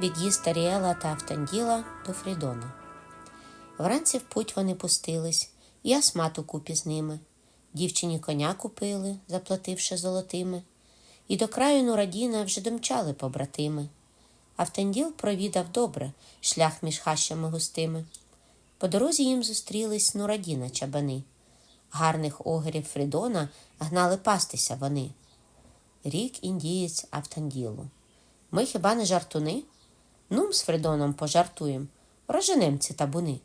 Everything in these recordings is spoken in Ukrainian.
Від'їзд Таріела та Автанділа до Фрідона. Вранці в путь вони пустились, і Асмат у купі з ними. Дівчині коня купили, заплативши золотими, і до краю Нурадіна вже домчали побратими. Автанділ провідав добре шлях між хащами густими. По дорозі їм зустрілись Нурадіна чабани. Гарних огерів Фрідона гнали пастися вони. Рік індієць Автанділу. Ми хіба не жартуни? Нум з Фридоном пожартуєм, роженем ці табуни.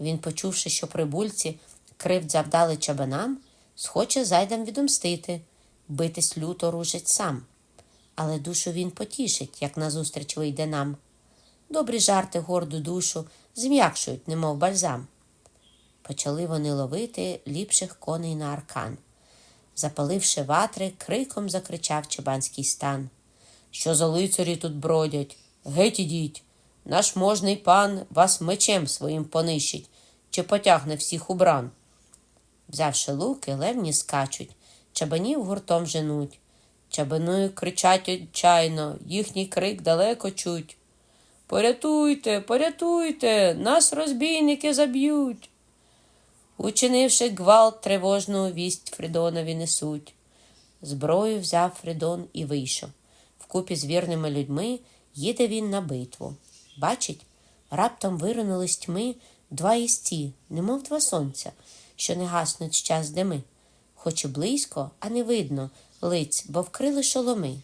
Він, почувши, що прибульці кривд завдали чабанам, схоче зайдам відомстити, битись люто ружить сам. Але душу він потішить, як назустріч вийде нам. Добрі жарти горду душу зм'якшують, немов бальзам. Почали вони ловити ліпших коней на аркан. Запаливши ватри, криком закричав чабанський стан. Що за лицарі тут бродять? Геть ідіть. Наш можний пан вас мечем своїм понищить, чи потягне всіх у бран. Взявши луки, левні скачуть, чабанів гуртом женуть. Чабаною кричать отчайно, їхній крик далеко чуть. Порятуйте, порятуйте, нас розбійники заб'ють. Учинивши гвалт, тривожну вість Фридонові несуть. Зброю взяв Фридон і вийшов. Вкупі з вірними людьми їде він на битву. Бачить, раптом виринули з тьми два істі, немов два сонця, що не гаснуть час дими, хоч і близько, а не видно лиць, бо вкрили шоломи.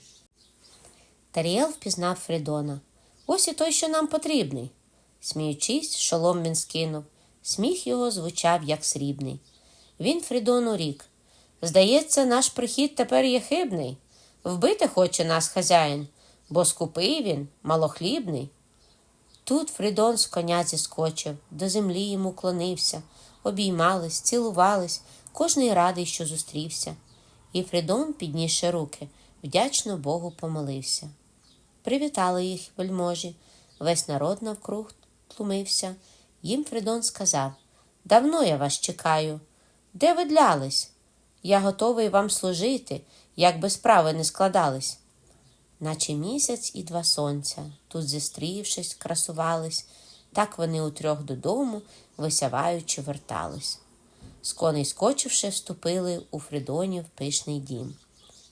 Таріел впізнав Фридона. Ось і той, що нам потрібний. Сміючись, шолом він скинув. Сміх його звучав, як срібний. Він Фридону рік. Здається, наш прихід тепер є хибний. Вбити хоче нас хазяїн, бо скупий він, малохлібний. Тут Фридон з коня зіскочив, до землі йому клонився, обіймались, цілувались, кожний радий, що зустрівся. І Фридон, піднісши руки, вдячно Богу помолився. Привітали їх вельможі, весь народ навкруг тлумився. Їм Фридон сказав Давно я вас чекаю. Де ви длялись? Я готовий вам служити, як би справи не складались. Наче місяць і два сонця, тут зістрівшись, красувались, так вони утрьох додому, висяваючи, вертались. З коней скочивши, вступили у Фридонів пишний дім.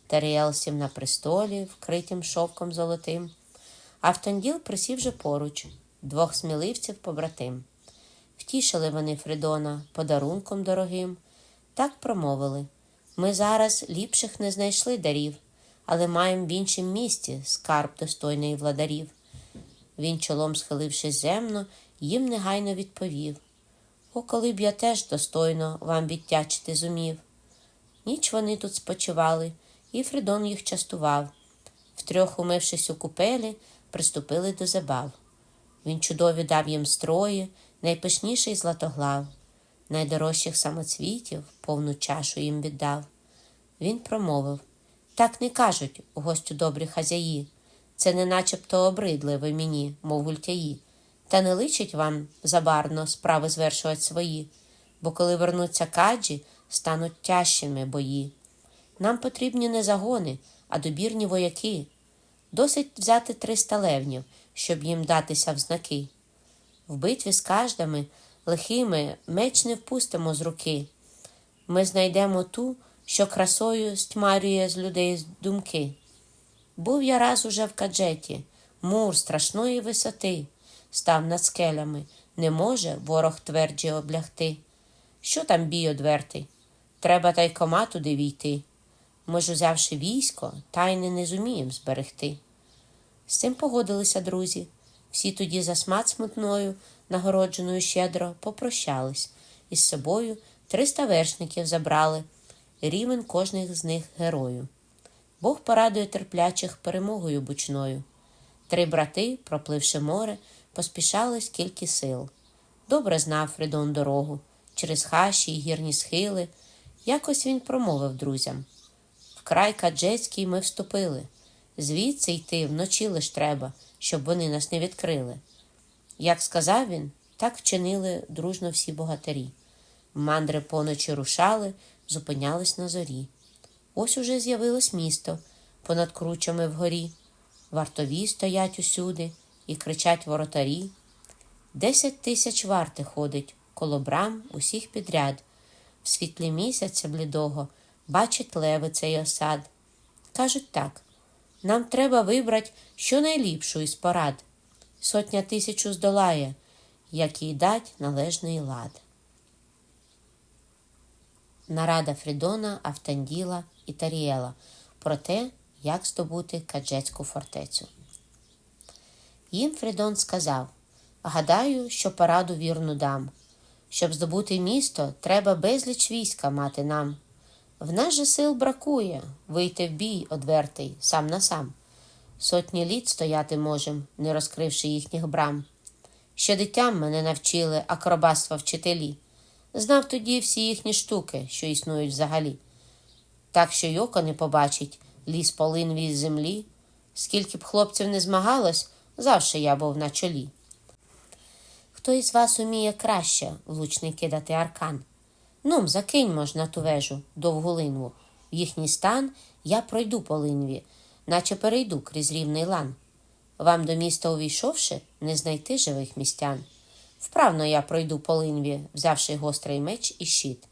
Таріел сів на престолі, вкритим шовком золотим. Автанділ присів же поруч, двох сміливців побратим. Втішили вони Фридона подарунком дорогим. Так промовили ми зараз ліпших не знайшли дарів, але маємо в іншім місті скарб достойний владарів. Він, чолом схилившись земно, їм негайно відповів О, коли б я теж достойно вам відтячити зумів. Ніч вони тут спочивали, і Фридон їх частував. Втрьох, умившись у купелі, приступили до забав. Він чудові дав їм строї, найпишніший златоглав, найдорожчих самоцвітів повну чашу їм віддав. Він промовив так не кажуть, гостю добрі хазяї. Це не начебто обридли ви мені, мов гультяї, та не личить вам забарно справи звершувати свої, бо коли вернуться каджі, стануть тяжчими бої. Нам потрібні не загони, а добірні вояки. Досить взяти триста левнів, щоб їм датися в знаки. В битві з каждами лихими меч не впустимо з руки. Ми знайдемо ту, що красою стьмарює з людей думки. Був я раз уже в каджеті, мур страшної висоти, став над скелями, не може ворог тверджі облягти. Що там бій одвертий? Треба та й кома туди війти. Ми ж, узявши військо, тайни не зумієм зберегти. З цим погодилися друзі. Всі тоді за смат смутною, нагородженою щедро, попрощались, і з собою триста вершників забрали, рівень кожних з них герою. Бог порадує терплячих перемогою бучною. Три брати, пропливши море, поспішали скільки сил. Добре знав Фридон дорогу, через хащі й гірні схили. Якось він промовив друзям. В край каджецький ми вступили. Звідси йти вночі лиш треба, щоб вони нас не відкрили. Як сказав він, так вчинили дружно всі богатирі. Мандри поночі рушали, зупинялись на зорі. Ось уже з'явилось місто понад кручами вгорі. Вартові стоять усюди, і кричать воротарі. Десять тисяч варти ходить коло брам усіх підряд. В світлі місяця блідого бачить леви цей осад. Кажуть так: нам треба вибрать щонайліпшу із порад. Сотня тисячу здолає, як їй дать належний лад. Нарада Фрідона, Автанділа і Таріела про те, як здобути Каджецьку фортецю. Їм Фрідон сказав: Гадаю, що пораду вірну дам. Щоб здобути місто, треба безліч війська мати нам. В нас же сил бракує вийти в бій одвертий сам на сам. Сотні літ стояти можем, не розкривши їхніх брам. Ще дитям мене навчили акробатства вчителі. Знав тоді всі їхні штуки, що існують взагалі. Так що й око не побачить ліс полинві з землі. Скільки б хлопців не змагалось, завше я був на чолі. Хто із вас уміє краще влучний кидати аркан? Нум, закинь можна ту вежу, довгу линву. В їхній стан я пройду по линві, наче перейду крізь рівний лан. Вам до міста увійшовши, не знайти живих містян. Вправно я пройду по линві, взявши гострий меч і щит.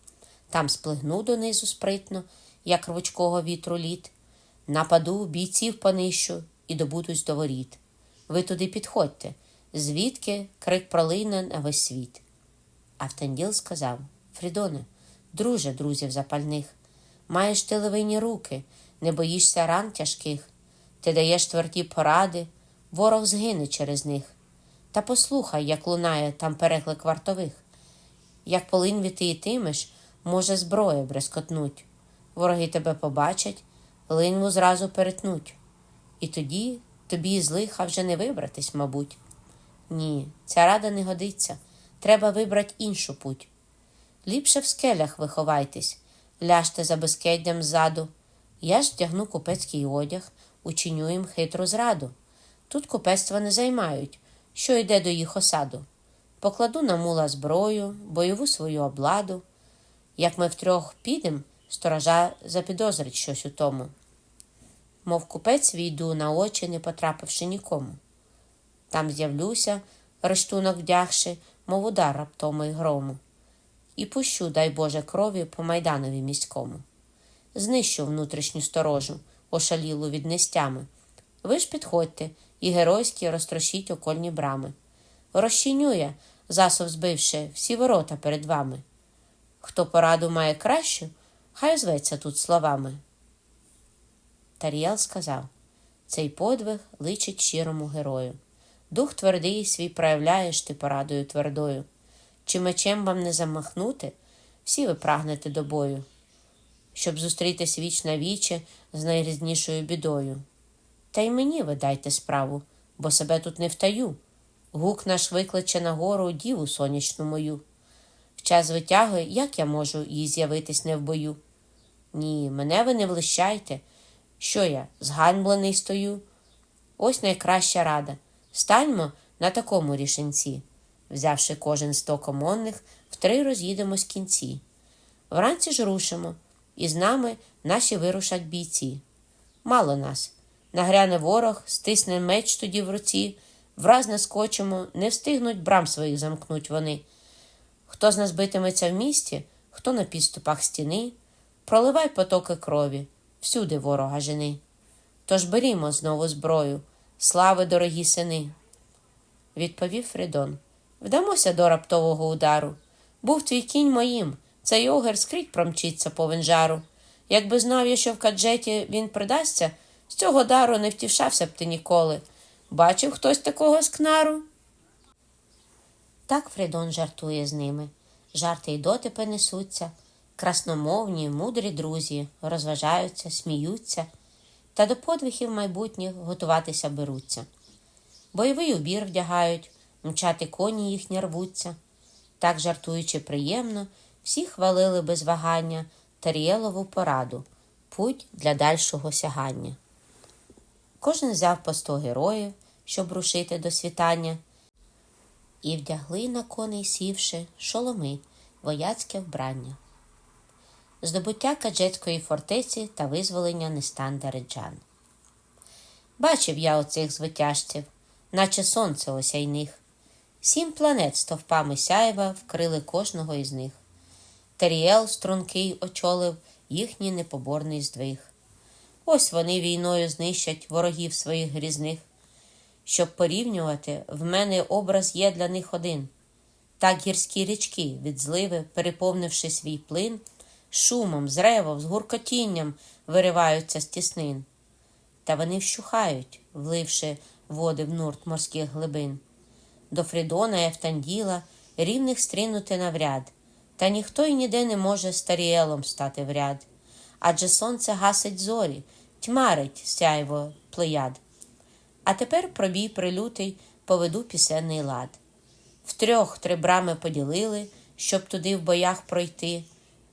Там сплигну донизу спритно, як рвучкого вітру літ. Нападу, бійців понищу і добудусь до воріт. Ви туди підходьте, звідки крик пролине на весь світ. Автанділ сказав Фрідоне, друже друзів запальних, маєш ти левині руки, не боїшся ран тяжких, ти даєш тверді поради, ворог згине через них. Та послухай, як лунає там переклик вартових. Як по линві ти йтимеш, може зброя брескотнуть. Вороги тебе побачать, линву зразу перетнуть. І тоді тобі з лиха вже не вибратись, мабуть. Ні, ця рада не годиться. Треба вибрати іншу путь. Ліпше в скелях виховайтесь, ляжте за безкеддям ззаду. Я ж вдягну купецький одяг, учиню їм хитру зраду. Тут купецтва не займають, що йде до їх осаду. Покладу на мула зброю, бойову свою обладу. Як ми втрьох підем, сторожа запідозрить щось у тому. Мов купець війду на очі, не потрапивши нікому. Там з'явлюся, рештунок вдягши, мов удар раптому й грому, і пущу, дай Боже, крові по майданові міському. Знищу внутрішню сторожу, ошалілу від нестями. Ви ж підходьте і геройські розтрощіть окольні брами. Розчиню я, засов збивши, всі ворота перед вами. Хто пораду має кращу, хай зветься тут словами. Таріел сказав цей подвиг личить щирому герою. Дух твердий свій проявляєш ти порадою твердою. Чи мечем вам не замахнути, всі ви прагнете до бою, щоб зустрітись віч на віче з найрізнішою бідою. Та й мені ви дайте справу, бо себе тут не втаю. Гук наш викличе на гору діву сонячну мою. В час витяги, як я можу їй з'явитись не в бою? Ні, мене ви не влищайте. Що я, зганьблений стою? Ось найкраща рада. Станьмо на такому рішенці. Взявши кожен сто комонних, втри роз'їдемось кінці. Вранці ж рушимо, і з нами наші вирушать бійці. Мало нас. Нагряне ворог, стисне меч тоді в руці, враз наскочимо, не встигнуть брам своїх замкнуть вони. Хто з нас битиметься в місті, хто на підступах стіни, проливай потоки крові, всюди ворога жени. Тож берімо знову зброю, слави, дорогі сини. Відповів Фридон. Вдамося до раптового удару. Був твій кінь моїм, цей огер скрізь промчиться по венжару. Якби знав я, що в каджеті він придасться, з цього дару не втішався б ти ніколи. Бачив хтось такого скнару? Так Фридон жартує з ними. Жарти й дотипи несуться. Красномовні, мудрі друзі розважаються, сміються та до подвигів майбутніх готуватися беруться. Бойовий убір вдягають, мчати коні їхні рвуться. Так, жартуючи приємно, всі хвалили без вагання Тарієлову пораду путь для дальшого сягання. Кожен взяв по сто героїв, щоб рушити до світання, і вдягли на коней сівши шоломи, вояцьке вбрання. Здобуття Каджецької фортеці та визволення Нестан Дареджан. Бачив я оцих звитяжців. наче сонце осяйних. Сім планет стовпами сяйва вкрили кожного із них. Теріел стрункий очолив їхній непоборний здвиг. Ось вони війною знищать ворогів своїх грізних. Щоб порівнювати, в мене образ є для них один. Так гірські річки від зливи, переповнивши свій плин, шумом, з ревом, з гуркотінням вириваються з тіснин. Та вони вщухають, вливши води в нурт морських глибин. До Фрідона Евтанділа рівних стрінути навряд, та ніхто й ніде не може старіелом стати в ряд. Адже сонце гасить зорі, тьмарить сяйво плеяд. А тепер пробій прилютий поведу пісенний лад. Втрьох три брами поділили, щоб туди в боях пройти.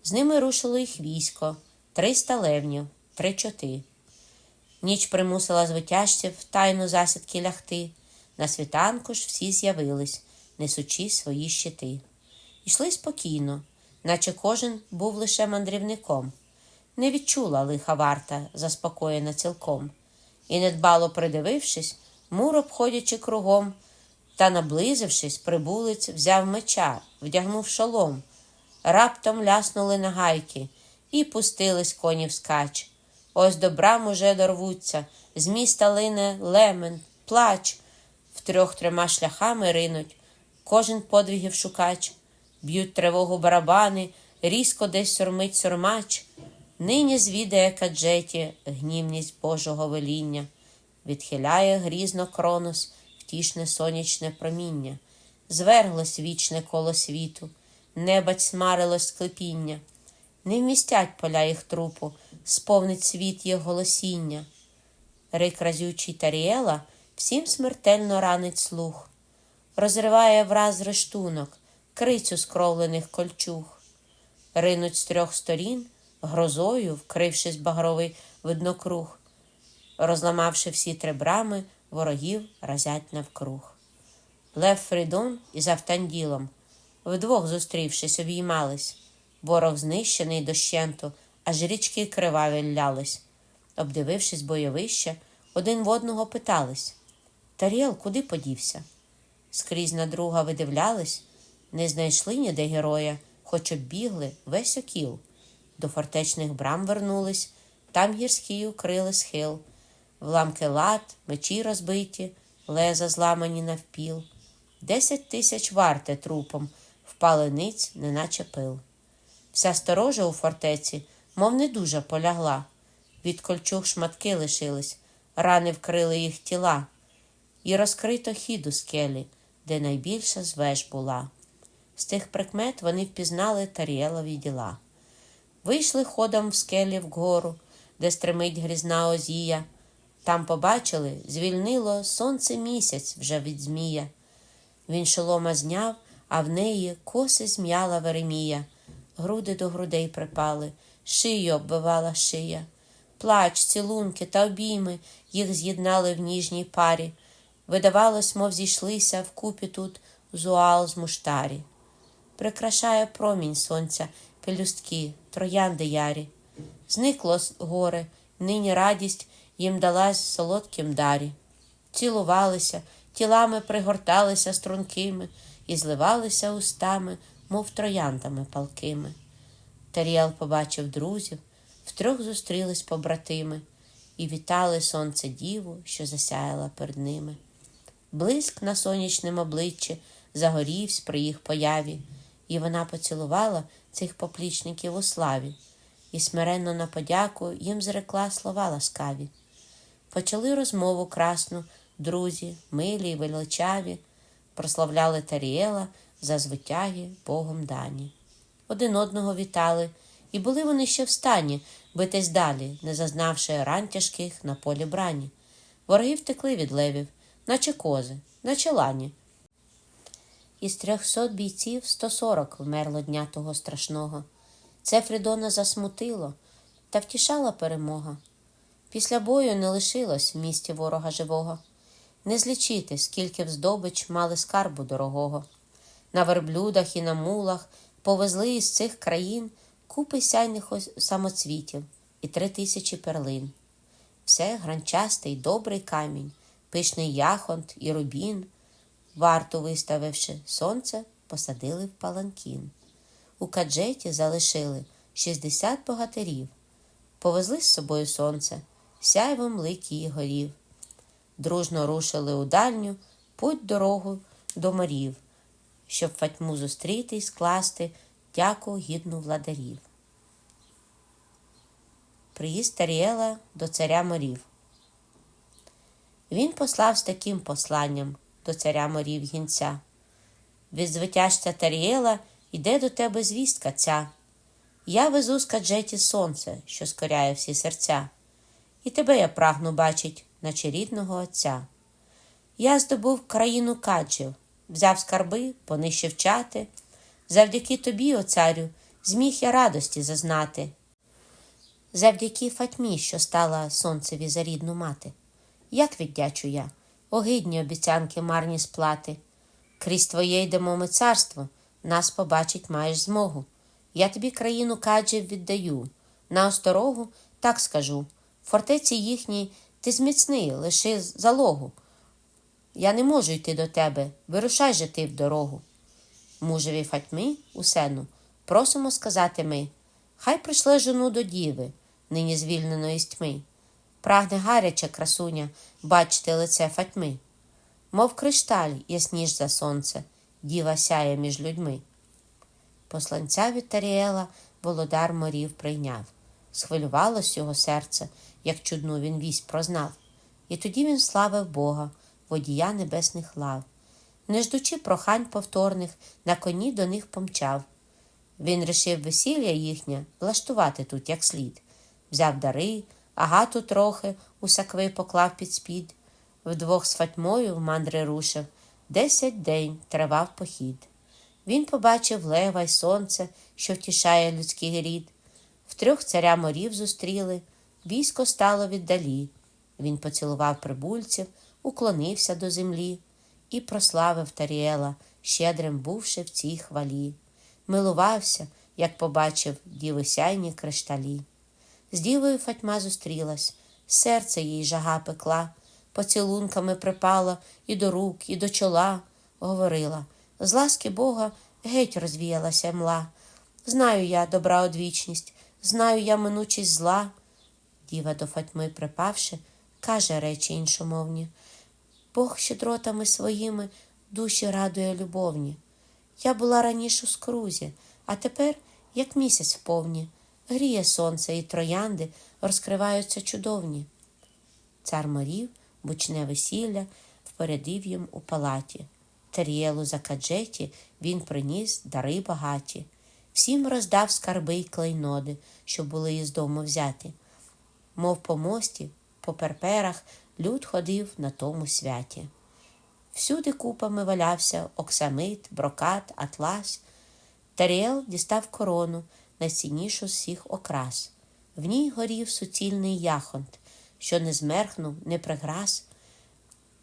З ними рушило їх військо, триста левнів, три чоти. Ніч примусила звитяжців в тайну засідки лягти. На світанку ж всі з'явились, несучи свої щити. Йшли спокійно, наче кожен був лише мандрівником. Не відчула лиха варта, заспокоєна цілком, і, недбало придивившись, мур обходячи кругом, та, наблизившись, прибулець взяв меча, вдягнув шолом. Раптом ляснули нагайки і пустились коні вскач. Ось до брам уже дорвуться, з міста лине лемен, плач. Втрьох трьома шляхами ринуть, кожен подвігів шукач. Б'ють тривогу барабани, різко десь сормить сормач. Нині звідає каджеті гнівність Божого веління, відхиляє грізно кронос, втішне сонячне проміння, зверглось вічне коло світу, неба смарилось склепіння. Не вмістять поля їх трупу, сповнить світ їх голосіння. Рик разючий Таріела всім смертельно ранить слух, розриває враз рештунок, крицю скровлених кольчуг. Ринуть з трьох сторін, грозою, вкрившись багровий виднокруг, розламавши всі три брами, ворогів разять навкруг. Лев Фрідон із Автанділом, вдвох зустрівшись, обіймались. Ворог знищений дощенту, аж річки криваві лялись. Обдивившись бойовище, один в одного питались Таріел куди подівся? Скрізь на друга видивлялись, не знайшли ніде героя, хоч оббігли весь окіл. До фортечних брам вернулись, там гірський укрили схил, вламки лад, мечі розбиті, леза зламані навпіл. Десять тисяч варте трупом, впали ниць, неначе пил. Вся сторожа у фортеці, мов не дуже полягла. Від кольчуг шматки лишились, рани вкрили їх тіла, і розкрито хід у скелі, де найбільша з веж була. З тих прикмет вони впізнали Таріелові діла. Вийшли ходом в скелі вгору, де стримить грізна озія. Там побачили, звільнило сонце місяць вже від Змія. Він шолома зняв, а в неї коси зм'яла Веремія. Груди до грудей припали, шию оббивала шия. Плач, цілунки та обійми їх з'єднали в ніжній парі. Видавалось, мов зійшлися вкупі тут зуал з муштарі. Прикрашає промінь сонця, пелюстки, троянди ярі. Зникло горе, нині радість їм далась в солодкім дарі. Цілувалися, тілами пригорталися стрункими і зливалися устами, мов трояндами палкими. Таріел побачив друзів, втрьох зустрілись побратими і вітали сонце діву, що засяяла перед ними. Блиск на сонячному обличчі загорівсь при їх появі, і вона поцілувала цих поплічників у славі, і смиренно на подяку їм зрекла слова ласкаві. Почали розмову красну, друзі, милі й величаві, прославляли Таріела за звитяги Богом дані. Один одного вітали, і були вони ще в стані битись далі, не зазнавши ран тяжких на полі брані. Вороги втекли від левів, наче кози, наче лані. Із трьохсот бійців сто сорок вмерло дня того страшного. Це Фрідона засмутило та втішала перемога. Після бою не лишилось в місті ворога живого. Не злічити, скільки в здобич мали скарбу дорогого. На верблюдах і на мулах повезли із цих країн купи сяйних самоцвітів і три тисячі перлин. Все гранчастий добрий камінь, пишний яхонт і рубін, варту виставивши сонце, посадили в паланкін. У каджеті залишили 60 богатирів, повезли з собою сонце, сяйвом ликії горів. Дружно рушили у дальню путь дорогу до морів, щоб Фатьму зустріти й скласти дяку гідну владарів. Приїзд Таріела до царя морів. Він послав з таким посланням до царя морів гінця. Від звитяжця Таріела йде до тебе звістка ця. Я везу з каджеті сонце, що скоряє всі серця, і тебе я прагну бачить, наче рідного отця. Я здобув країну каджів, взяв скарби, понищив чати. Завдяки тобі, о царю, зміг я радості зазнати. Завдяки Фатьмі, що стала сонцеві за рідну мати. Як віддячу я, огидні обіцянки марні сплати. Крізь твоє йдемо ми царство, нас побачить маєш змогу. Я тобі країну каджів віддаю. На осторогу так скажу. Фортеці їхній ти зміцни, лиши залогу. Я не можу йти до тебе, вирушай же ти в дорогу. Мужеві Фатьми у сену просимо сказати ми, хай прийшли жону до діви, нині звільненої з тьми. Прагне гаряча красуня бачити лице Фатьми. Мов кришталь ясніш за сонце, діва сяє між людьми. Посланця від Таріела володар морів прийняв. Схвилювалось його серце, як чудну він вість прознав. І тоді він славив Бога, водія небесних лав. Не ждучи прохань повторних, на коні до них помчав. Він рішив весілля їхнє влаштувати тут як слід. Взяв дари, агату трохи у сакви поклав під спід. Вдвох з Фатьмою в мандри рушив. Десять день тривав похід. Він побачив лева й сонце, що втішає людський рід. Втрьох царя морів зустріли, військо стало віддалі. Він поцілував прибульців, уклонився до землі і прославив Таріела, щедрим бувши в цій хвалі. Милувався, як побачив діви сяйні кришталі. З дівою Фатьма зустрілась, серце їй жага пекла, поцілунками припала і до рук, і до чола, говорила з ласки Бога геть розвіялася мла. Знаю я добра одвічність, знаю я минучість зла. Діва до Фатьми припавши, каже речі іншомовні. Бог щедротами своїми душі радує любовні. Я була раніше у скрузі, а тепер, як місяць вповні, гріє сонце і троянди розкриваються чудовні. Цар морів, бучне весілля, впередив їм у палаті. Таріелу за каджеті він приніс дари багаті. Всім роздав скарби й клейноди, що були із дому взяті. Мов по мості, по перперах люд ходив на тому святі. Всюди купами валявся оксамит, брокат, атлас. Таріел дістав корону, найціннішу з всіх окрас. В ній горів суцільний яхонт, що не змерхнув, не приграс.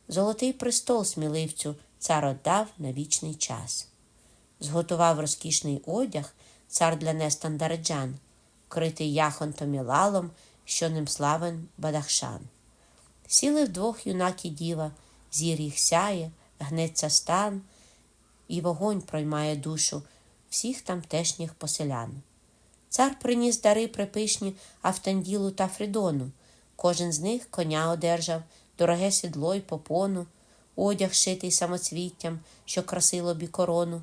Золотий престол сміливцю цар отдав на вічний час. Зготував розкішний одяг цар для нестандариджан, критий яхонтом і лалом, що ним славен Бадахшан. Сіли вдвох юнак і діва, зір їх сяє, гнеться стан, і вогонь проймає душу всіх тамтешніх поселян. Цар приніс дари припишні Автанділу та Фридону. Кожен з них коня одержав, дороге сідло й попону, одяг шитий самоцвіттям, що красило бі корону.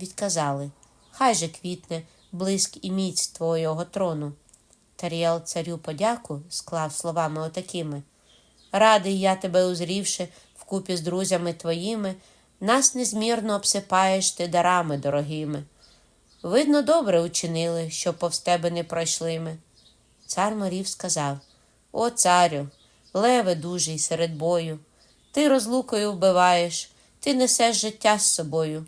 Відказали Хай же квітне, блиск і міць твого трону. Таріел царю подяку склав словами отакими. Радий я тебе узрівши вкупі з друзями твоїми, нас незмірно обсипаєш ти дарами дорогими. Видно, добре учинили, що повз тебе не пройшли ми. Цар морів сказав О, царю, леве дужий серед бою, ти розлукою вбиваєш, ти несеш життя з собою.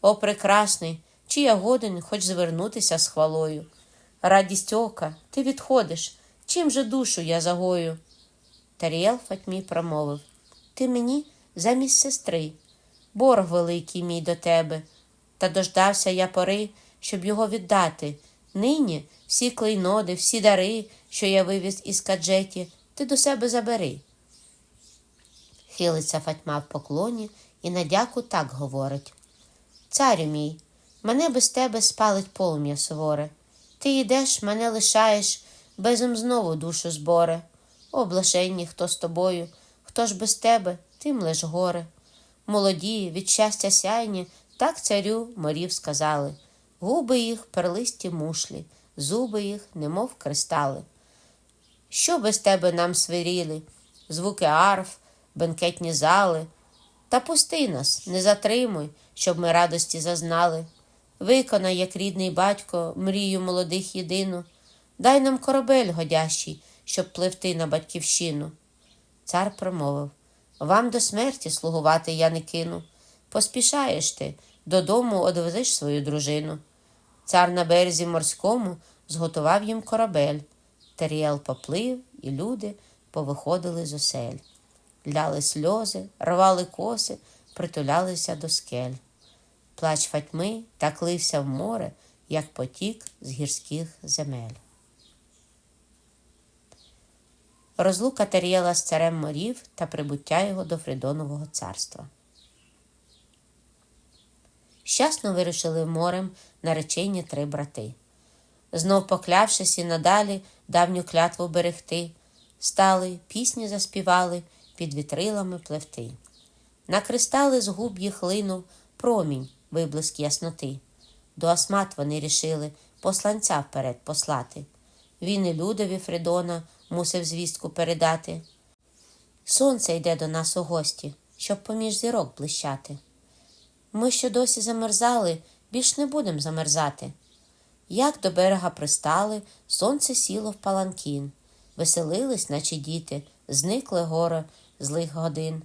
О, прекрасний, чи я годен хоч звернутися з хвалою. Радість ока, ти відходиш, чим же душу я загою? Таріел Фатьмі промовив Ти мені замість сестри, борг великий мій до тебе, та дождався я пори, щоб його віддати. Нині всі клейноди, всі дари, що я вивіз із каджеті, ти до себе забери. Хилиться Фатьма в поклоні і на дяку так говорить. Царю мій, мене без тебе спалить полум'я суворе. Ти йдеш, мене лишаєш, безом знову душу зборе. О, блаженні, хто з тобою, хто ж без тебе, тим лиш горе. Молоді, від щастя сяйні, так царю морів сказали. Губи їх перлисті мушлі, зуби їх, немов кристали. Що без тебе нам свиріли, звуки арф, бенкетні зали. Та пусти нас, не затримуй, щоб ми радості зазнали. Виконай, як рідний батько, мрію молодих єдину. Дай нам корабель годящий, щоб пливти на батьківщину. Цар промовив Вам до смерті слугувати я не кину. Поспішаєш ти, додому одвезеш свою дружину. Цар на березі морському зготував їм корабель. Теріел поплив, і люди повиходили з осель. Ляли сльози, рвали коси, притулялися до скель. Плач Фатьми так лився в море, як потік з гірських земель. Розлука Тер'єла з царем морів та прибуття його до Фридонового царства. Щасно вирушили морем наречені три брати. Знов поклявшись і надалі давню клятву берегти, стали, пісні заспівали, під вітрилами пливти. На кристали з губ їх линув промінь, виблиск ясноти. До Асмат вони рішили посланця вперед послати. Він і людові Фридона мусив звістку передати. Сонце йде до нас у гості, щоб поміж зірок блищати. Ми, що досі замерзали, більш не будем замерзати. Як до берега пристали, сонце сіло в паланкін, веселились, наче діти, зникли горе злих годин.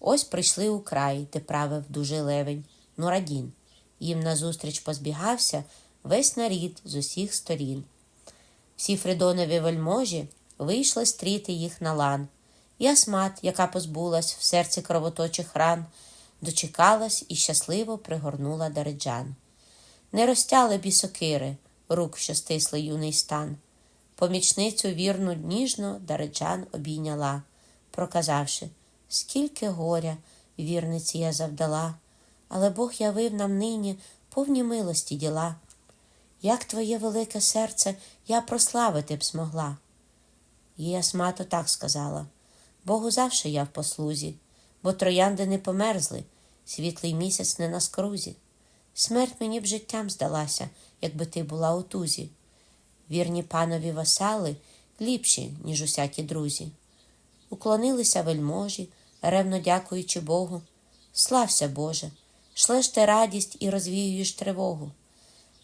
Ось прийшли у край, де правив дужий левень, Нурадін. Їм назустріч позбігався весь нарід з усіх сторін. Всі Фридонові вельможі вийшли стріти їх на лан. І Асмат, яка позбулась в серці кровоточих ран, дочекалась і щасливо пригорнула Дариджан. Не розтяли бісокири, рук, що стисли юний стан. Помічницю вірну ніжно Дариджан обійняла, проказавши, скільки горя вірниці я завдала, але Бог явив нам нині повні милості діла. Як твоє велике серце я прославити б змогла. Їй Асмато так сказала Богу завше я в послузі, бо троянди не померзли, світлий місяць не на скрузі. Смерть мені б життям здалася, якби ти була у тузі. Вірні панові васали ліпші, ніж усякі друзі. Уклонилися вельможі, ревно дякуючи Богу. Слався, Боже, шлеш ти радість і розвіюєш тривогу.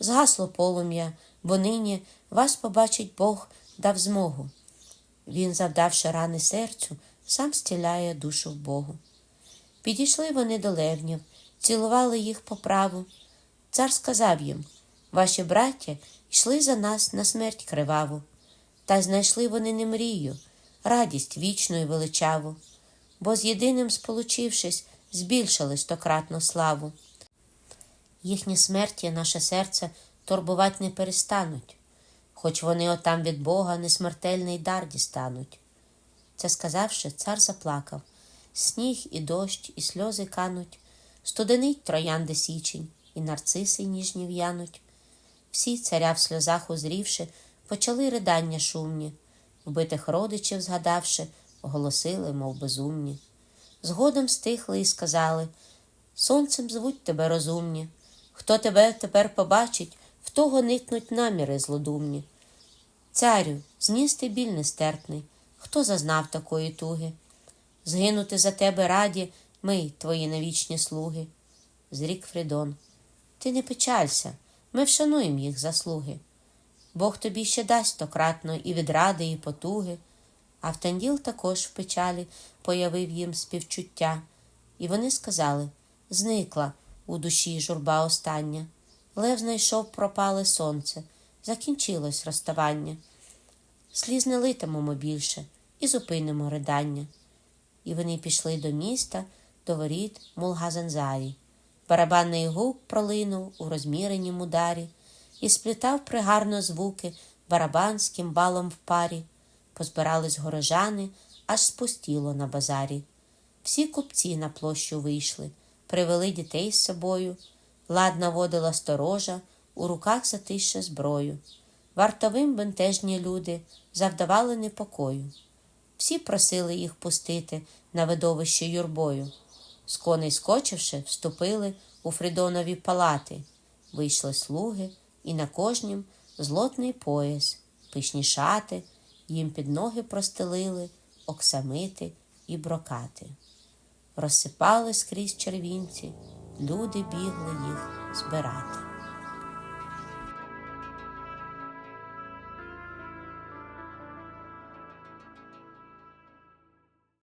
Згасло полум'я, бо нині вас побачить Бог дав змогу. Він, завдавши рани серцю, сам стіляє душу в Богу. Підійшли вони до левнів, цілували їх по праву. Цар сказав їм Ваші браття йшли за нас на смерть криваву, та знайшли вони не мрію, радість вічну і величаву, бо з єдиним сполучившись, збільшили стократно славу. Їхні смерті наше серце турбувати не перестануть, хоч вони отам від Бога несмертельний дар дістануть. Це сказавши, цар заплакав сніг і дощ, і сльози кануть, студенить троянди січень, і нарциси ніжні в'януть. Всі царя в сльозах узрівши, почали ридання шумні, вбитих родичів згадавши, оголосили, мов безумні. Згодом стихли і сказали Сонцем звуть тебе розумні. Хто тебе тепер побачить, в того никнуть наміри злодумні. Царю, зніс ти біль нестерпний, хто зазнав такої туги? Згинути за тебе раді ми, твої навічні слуги. Зрік Фридон. Ти не печалься, ми вшануємо їх заслуги. Бог тобі ще дасть стократно і відради, і потуги. Автанділ також в печалі появив їм співчуття, і вони сказали зникла у душі журба остання. Лев знайшов пропале сонце, закінчилось розставання. Сліз не литимемо більше і зупинимо ридання. І вони пішли до міста, до воріт Мулгазанзарі. Барабанний гук пролинув у розміренім ударі і сплітав пригарно звуки барабанським балом в парі. Позбирались горожани, аж спустіло на базарі. Всі купці на площу вийшли, привели дітей з собою. Ладна водила сторожа, у руках затище зброю. Вартовим бентежні люди завдавали непокою. Всі просили їх пустити на видовище юрбою. З коней скочивши, вступили у Фридонові палати. Вийшли слуги, і на кожнім злотний пояс, пишні шати, їм під ноги простелили оксамити і брокати. Розсипали скрізь червінці, люди бігли їх збирати.